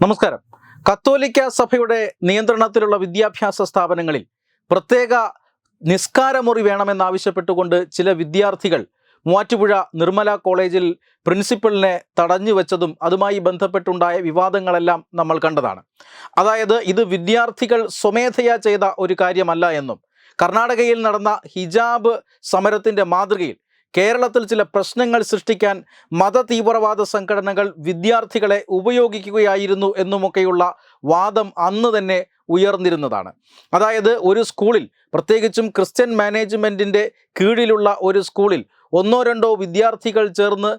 നമസ്കാരം. കത്തോലിക്ക സഭയുടെ നിയന്ത്രണത്തിലുള്ള വിദ്യാഭ്യാസ സ്ഥാപനങ്ങളിൽ പ്രത്യേക നിസ്കാരമുറി വേണമെന്നാവശ്യപ്പെട്ടുകൊണ്ട് ചില വിദ്യാർത്ഥികൾ മൂവാറ്റുപുഴ നിർമ്മല കോളേജിൽ പ്രിൻസിപ്പലിനെ തടഞ്ഞു വെച്ചതും അതുമായി ബന്ധപ്പെട്ടുണ്ടായ വിവാദങ്ങളെല്ലാം നമ്മൾ കണ്ടതാണ്. അതായത് ഇത് വിദ്യാർത്ഥികൾ സ്വമേധയാ ചെയ്ത ഒരു കാര്യമല്ല എന്നും കർണാടകയിൽ നടന്ന ഹിജാബ് സമരത്തിന്റെ മാതൃകയിൽ കേരളത്തിൽ ചില പ്രശ്നങ്ങൾ സൃഷ്ടിക്കാൻ മത തീവ്രവാദ സംഘടനകൾ വിദ്യാർത്ഥികളെ ഉപയോഗിക്കുകയായിരുന്നു എന്നുമൊക്കെയുള്ള വാദം അന്ന് തന്നെ ഉയർന്നിരുന്നതാണ്. അതായത് ഒരു സ്കൂളിൽ പ്രത്യേകിച്ചും ക്രിസ്ത്യൻ മാനേജ്മെന്റിന്റെ കീഴിലുള്ള ഒരു സ്കൂളിൽ ഒന്നോ രണ്ടോ വിദ്യാർത്ഥികൾ ചേർന്ന്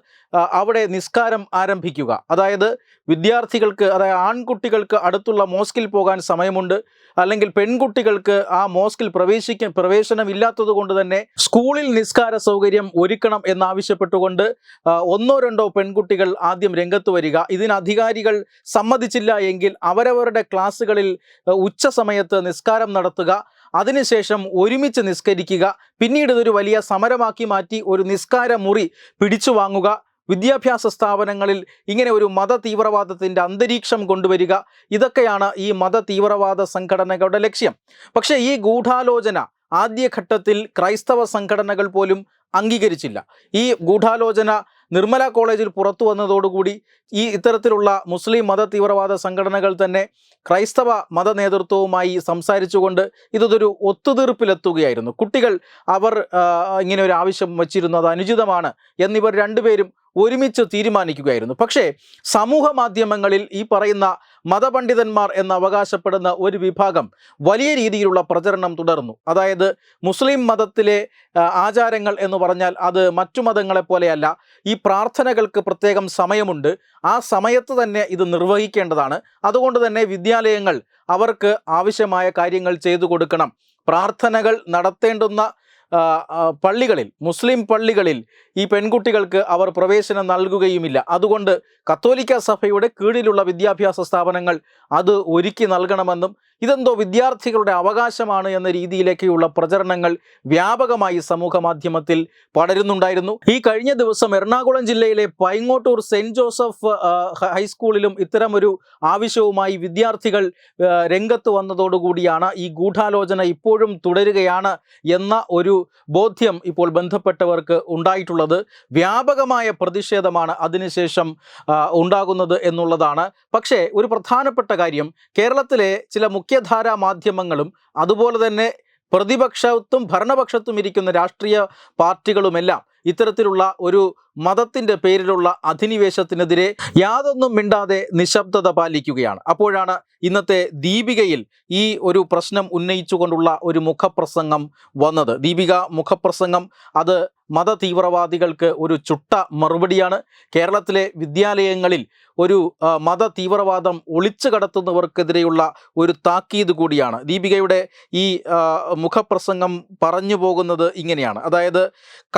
അവിടെ നിസ്കാരം ആരംഭിക്കുക. അതായത് വിദ്യാർത്ഥികൾക്ക് അതായത് ആൺകുട്ടികൾക്ക് അടുത്തുള്ള മോസ്കിൽ പോകാൻ സമയമുണ്ട്. അല്ലെങ്കിൽ പെൺകുട്ടികൾക്ക് ആ മോസ്കിൽ പ്രവേശിക്കാൻ പ്രവേശനമില്ലാത്തത് കൊണ്ട് തന്നെ സ്കൂളിൽ നിസ്കാര സൗകര്യം ഒരുക്കണം എന്നാവശ്യപ്പെട്ടുകൊണ്ട് ഒന്നോ രണ്ടോ പെൺകുട്ടികൾ ആദ്യം രംഗത്ത് വരിക. ഇതിന് അധികാരികൾ സമ്മതിച്ചില്ല എങ്കിൽ അവരവരുടെ ക്ലാസ്സുകളിൽ ഉച്ച സമയത്ത് നിസ്കാരം നടത്തുക. അതിനുശേഷം ഒരുമിച്ച് നിസ്കരിക്കുക. പിന്നീട് ഇതൊരു വലിയ സമരമാക്കി മാറ്റി ഒരു നിസ്കാര മുറി പിടിച്ചു വാങ്ങുക. വിദ്യാഭ്യാസ സ്ഥാപനങ്ങളിൽ ഇങ്ങനെ ഒരു മത തീവ്രവാദത്തിന്റെ അന്തരീക്ഷം കൊണ്ടുവരിക. ഇതൊക്കെയാണ് ഈ മത തീവ്രവാദ സംഘടനകളുടെ ലക്ഷ്യം. പക്ഷേ ഈ ഗൂഢാലോചന ആദ്യഘട്ടത്തിൽ ക്രൈസ്തവ സംഘടനകൾ പോലും അംഗീകരിച്ചില്ല. ഈ ഗൂഢാലോചന നിർമ്മല കോളേജിൽ പുറത്തു വന്നതോടുകൂടി ഈ ഇത്തരത്തിലുള്ള മുസ്ലിം മത തീവ്രവാദ സംഘടനകൾ തന്നെ ക്രൈസ്തവ മത നേതൃത്വവുമായി സംസാരിച്ചുകൊണ്ട് ഇതൊരു ഒത്തുതീർപ്പിലെത്തുകയായിരുന്നു. കുട്ടികൾ അവർ ഇങ്ങനെ ഒരു ആവശ്യം വച്ചിരുന്നത് അനുചിതമാണ് എന്നിവർ രണ്ടുപേരും ഒരുമിച്ച് തീരുമാനിക്കുകയായിരുന്നു. പക്ഷേ സമൂഹ മാധ്യമങ്ങളിൽ ഈ പറയുന്ന മതപണ്ഡിതന്മാർ എന്ന് അവകാശപ്പെടുന്ന ഒരു വിഭാഗം വലിയ രീതിയിലുള്ള പ്രചരണം തുടർന്നു. അതായത് മുസ്ലിം മതത്തിലെ ആചാരങ്ങൾ എന്ന് പറഞ്ഞാൽ അത് മറ്റു മതങ്ങളെ പോലെയല്ല ഈ പ്രാർത്ഥനകൾക്ക് പ്രത്യേകം സമയമുണ്ട്. ആ സമയത്ത് തന്നെ ഇത് നിർവഹിക്കേണ്ടതാണ്. അതുകൊണ്ട് തന്നെ വിദ്യാലയങ്ങൾ അവർക്ക് ആവശ്യമായ കാര്യങ്ങൾ ചെയ്തു കൊടുക്കണം. പ്രാർത്ഥനകൾ നടത്തേണ്ടുന്ന പള്ളികളിൽ മുസ്ലിം പള്ളികളിൽ ഈ പെൺകുട്ടികൾക്ക് അവർ പ്രവേശനം നൽകുകയുമില്ല. അതുകൊണ്ട് കത്തോലിക്ക സഭയുടെ കീഴിലുള്ള വിദ്യാഭ്യാസ സ്ഥാപനങ്ങൾ അത് ഒരുക്കി നൽകണമെന്നും ഇതെന്തോ വിദ്യാർത്ഥികളുടെ അവകാശമാണ് എന്ന രീതിയിലേക്കുള്ള പ്രചരണങ്ങൾ വ്യാപകമായി സമൂഹ മാധ്യമത്തിൽ പടരുന്നുണ്ടായിരുന്നു. ഈ കഴിഞ്ഞ ദിവസം എറണാകുളം ജില്ലയിലെ പൈങ്ങോട്ടൂർ സെന്റ് ജോസഫ് ഹൈസ്കൂളിലും ഇത്തരമൊരു ആവശ്യവുമായി വിദ്യാർത്ഥികൾ രംഗത്ത് വന്നതോടുകൂടിയാണ് ഈ ഗൂഢാലോചന ഇപ്പോഴും തുടരുകയാണ് എന്ന ഒരു ബോധ്യം ഇപ്പോൾ ബന്ധപ്പെട്ടവർക്ക് ഉണ്ടായിട്ടുള്ളത്. വ്യാപകമായ പ്രതിഷേധമാണ് അതിനുശേഷം ഉണ്ടാകുന്നത് എന്നുള്ളതാണ്. പക്ഷേ ഒരു പ്രധാനപ്പെട്ട കാര്യം കേരളത്തിലെ ചില മുഖ്യധാരാ മാധ്യമങ്ങളും അതുപോലെ തന്നെ പ്രതിപക്ഷത്തും ഭരണപക്ഷത്തും ഇരിക്കുന്ന രാഷ്ട്രീയ പാർട്ടികളുമെല്ലാം ഇത്തരത്തിലുള്ള ഒരു മതത്തിന്റെ പേരിലുള്ള അധിനിവേശത്തിനെതിരെ യാതൊന്നും മിണ്ടാതെ നിശബ്ദത പാലിക്കുകയാണ്. അപ്പോഴാണ് ഇന്നത്തെ ദീപികയിൽ ഈ ഒരു പ്രശ്നം ഉന്നയിച്ചുകൊണ്ടുള്ള ഒരു മുഖപ്രസംഗം വന്നത്. ദീപിക മുഖപ്രസംഗം അത് മത തീവ്രവാദികൾക്ക് ഒരു ചുട്ട മറുപടിയാണ്. കേരളത്തിലെ വിദ്യാലയങ്ങളിൽ ഒരു മത തീവ്രവാദം ഒളിച്ചു കടത്തുന്നവർക്കെതിരെയുള്ള ഒരു താക്കീത് കൂടിയാണ്. ദീപികയുടെ ഈ മുഖപ്രസംഗം പറഞ്ഞു പോകുന്നത് ഇങ്ങനെയാണ്. അതായത്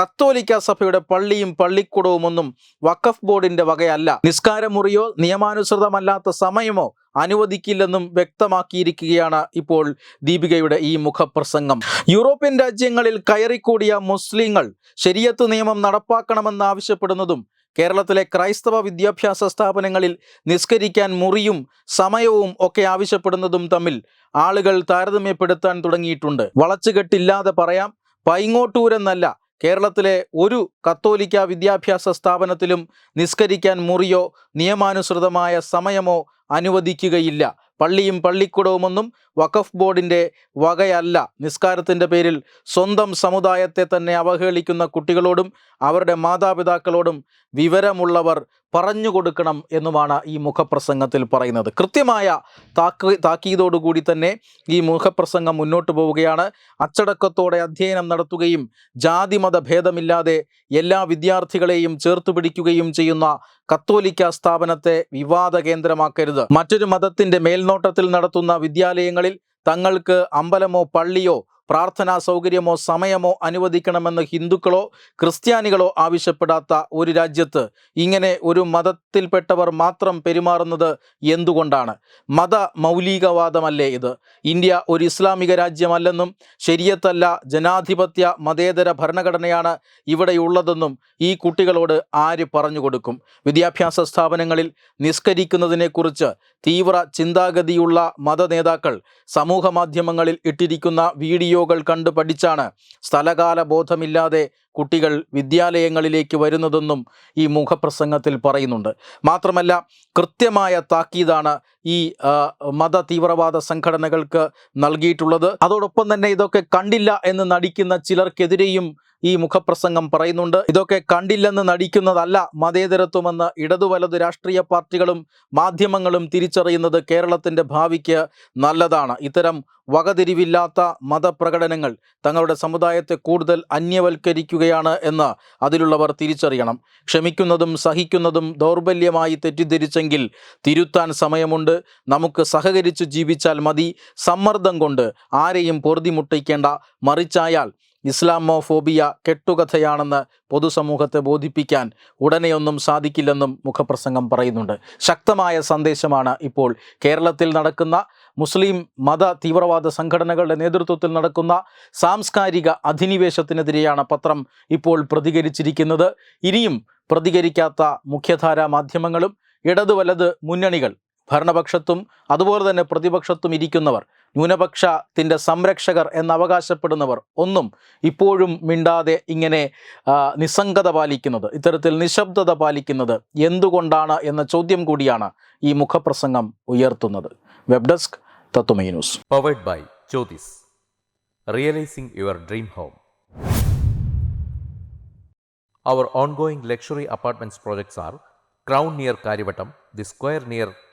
കത്തോലിക്ക സഭയുടെ പള്ളിയും പള്ളിക്കൂടവും ഒന്നും വഖഫ് ബോർഡിന്റെ വകയല്ല. നിസ്കാരമുറിയോ നിയമാനുസൃതമല്ലാത്ത സമയമോ അനുവദിക്കില്ലെന്നും വ്യക്തമാക്കിയിരിക്കുകയാണ് ഇപ്പോൾ ദീപികയുടെ ഈ മുഖപ്രസംഗം. യൂറോപ്യൻ രാജ്യങ്ങളിൽ കയറിക്കൂടിയ മുസ്ലിങ്ങൾ ശരിയത്ത് നിയമം നടപ്പാക്കണമെന്നാവശ്യപ്പെടുന്നതും കേരളത്തിലെ ക്രൈസ്തവ വിദ്യാഭ്യാസ സ്ഥാപനങ്ങളിൽ നിസ്കരിക്കാൻ മുറിയും സമയവും ഒക്കെ ആവശ്യപ്പെടുന്നതും തമ്മിൽ ആളുകൾ താരതമ്യപ്പെടുത്താൻ തുടങ്ങിയിട്ടുണ്ട്. വളച്ചുകെട്ടില്ലാതെ പറയാം പൈങ്ങോട്ടൂരെന്നല്ല കേരളത്തിലെ ഒരു കത്തോലിക്ക വിദ്യാഭ്യാസ സ്ഥാപനത്തിലും നിസ്കരിക്കാൻ മുറിയോ നിയമാനുസൃതമായ സമയമോ അനുവദിക്കുകയില്ല. പള്ളിയും പള്ളിക്കൂടവുമൊന്നും വഖഫ് ബോർഡിന്റെ വകയല്ല. നിസ്കാരത്തിന്റെ പേരിൽ സ്വന്തം സമുദായത്തെ തന്നെ അവഹേളിക്കുന്ന കുട്ടികളോടും അവരുടെ മാതാപിതാക്കളോടും വിവരമുള്ളവർ പറഞ്ഞു കൊടുക്കണം എന്നുമാണ് ഈ മുഖപ്രസംഗത്തിൽ പറയുന്നത്. കൃത്യമായ താക്ക് താക്കീതോടുകൂടി തന്നെ ഈ മുഖപ്രസംഗം മുന്നോട്ട് പോവുകയാണ്. അച്ചടക്കത്തോടെ അധ്യയനം നടത്തുകയും ജാതിമത ഭേദമില്ലാതെ എല്ലാ വിദ്യാർത്ഥികളെയും ചേർത്ത് പിടിക്കുകയും ചെയ്യുന്ന കത്തോലിക്ക സ്ഥാപനത്തെ വിവാദ കേന്ദ്രമാക്കരുത്. മറ്റൊരു മതത്തിന്റെ മേൽനോട്ടത്തിൽ നടത്തുന്ന വിദ്യാലയങ്ങളിൽ തങ്ങൾക്ക് അമ്പലമോ പള്ളിയോ പ്രാർത്ഥനാ സൗകര്യമോ സമയമോ അനുവദിക്കണമെന്ന് ഹിന്ദുക്കളോ ക്രിസ്ത്യാനികളോ ആവശ്യപ്പെടാത്ത ഒരു രാജ്യത്ത് ഇങ്ങനെ ഒരു മതത്തിൽപ്പെട്ടവർ മാത്രം പെരുമാറുന്നത് എന്തുകൊണ്ടാണ്? മത മൗലികവാദമല്ലേ ഇത്? ഇന്ത്യ ഒരു ഇസ്ലാമിക രാജ്യമല്ലെന്നും ശരിയത്തല്ല ജനാധിപത്യ മതേതര ഭരണഘടനയാണ് ഇവിടെയുള്ളതെന്നും ഈ കുട്ടികളോട് ആര് പറഞ്ഞു കൊടുക്കും? വിദ്യാഭ്യാസ സ്ഥാപനങ്ങളിൽ നിസ്കരിക്കുന്നതിനെക്കുറിച്ച് തീവ്ര ചിന്താഗതിയുള്ള മത നേതാക്കൾ സമൂഹ മാധ്യമങ്ങളിൽ ഇട്ടിരിക്കുന്ന വീഡിയോകൾ കണ്ട് പഠിച്ചാണ് സ്ഥലകാല ബോധമില്ലാതെ കുട്ടികൾ വിദ്യാലയങ്ങളിലേക്ക് വരുന്നതെന്നും ഈ മുഖപ്രസംഗത്തിൽ പറയുന്നുണ്ട്. മാത്രമല്ല കൃത്യമായ താക്കീതാണ് ഈ മത തീവ്രവാദ സംഘടനകൾക്ക് നൽകിയിട്ടുള്ളത്. അതോടൊപ്പം തന്നെ ഇതൊക്കെ കണ്ടില്ല എന്ന് നടിക്കുന്ന ചിലർക്കെതിരെയും ഈ മുഖപ്രസംഗം പറയുന്നുണ്ട്. ഇതൊക്കെ കണ്ടില്ലെന്ന് നടിക്കുന്നതല്ല മതേതരത്വമെന്ന് ഇടതു വലതു രാഷ്ട്രീയ പാർട്ടികളും മാധ്യമങ്ങളും തിരിച്ചറിയുന്നത് കേരളത്തിന്റെ ഭാവിക്ക് നല്ലതാണ്. ഇത്തരം വകതിരിവില്ലാത്ത മതപ്രകടനങ്ങൾ തങ്ങളുടെ സമുദായത്തെ കൂടുതൽ അന്യവൽക്കരിക്കുകയാണ് എന്ന് അതിലുള്ളവർ തിരിച്ചറിയണം. ക്ഷമിക്കുന്നതും സഹിക്കുന്നതും ദൗർബല്യമായി തെറ്റിദ്ധരിച്ചെങ്കിൽ തിരുത്താൻ സമയമുണ്ട്. നമുക്ക് സഹകരിച്ച് ജീവിച്ചാൽ മതി. സമ്മർദ്ദം കൊണ്ട് ആരെയും പൊറുതിമുട്ടിക്കേണ്ട. മറിച്ചായാൽ ഇസ്ലാമോഫോബിയ കെട്ടുകഥയാണെന്ന് പൊതുസമൂഹത്തെ ബോധിപ്പിക്കാൻ ഉടനെയൊന്നും സാധിക്കില്ലെന്നും മുഖപ്രസംഗം പറയുന്നുണ്ട്. ശക്തമായ സന്ദേശമാണ് ഇപ്പോൾ കേരളത്തിൽ നടക്കുന്ന മുസ്ലിം മത തീവ്രവാദ സംഘടനകളുടെ നേതൃത്വത്തിൽ നടക്കുന്ന സാംസ്കാരിക അധിനിവേശത്തിനെതിരെയാണ് പത്രം ഇപ്പോൾ പ്രതികരിച്ചിരിക്കുന്നത്. ഇനിയും പ്രതികരിക്കാത്ത മുഖ്യധാരാ മാധ്യമങ്ങളും ഇടതു വലത് മുന്നണികൾ ഭരണപക്ഷത്തും അതുപോലെ തന്നെ പ്രതിപക്ഷത്തും ഇരിക്കുന്നവർ ന്യൂനപക്ഷത്തിന്റെ സംരക്ഷകർ എന്നവകാശപ്പെടുന്നവർ ഒന്നും ഇപ്പോഴും മിണ്ടാതെ ഇങ്ങനെ നിസ്സംഗത പാലിക്കുന്നത് ഇത്തരത്തിൽ നിശബ്ദത പാലിക്കുന്നത് എന്തുകൊണ്ടാണ് എന്ന ചോദ്യം കൂടിയാണ് ഈ മുഖപ്രസംഗം ഉയർത്തുന്നത്. Web desk Tatwamayi news. Powered by Jyothis realising your dream home Our ongoing luxury apartments projects are Crown near Karivattam, The Square near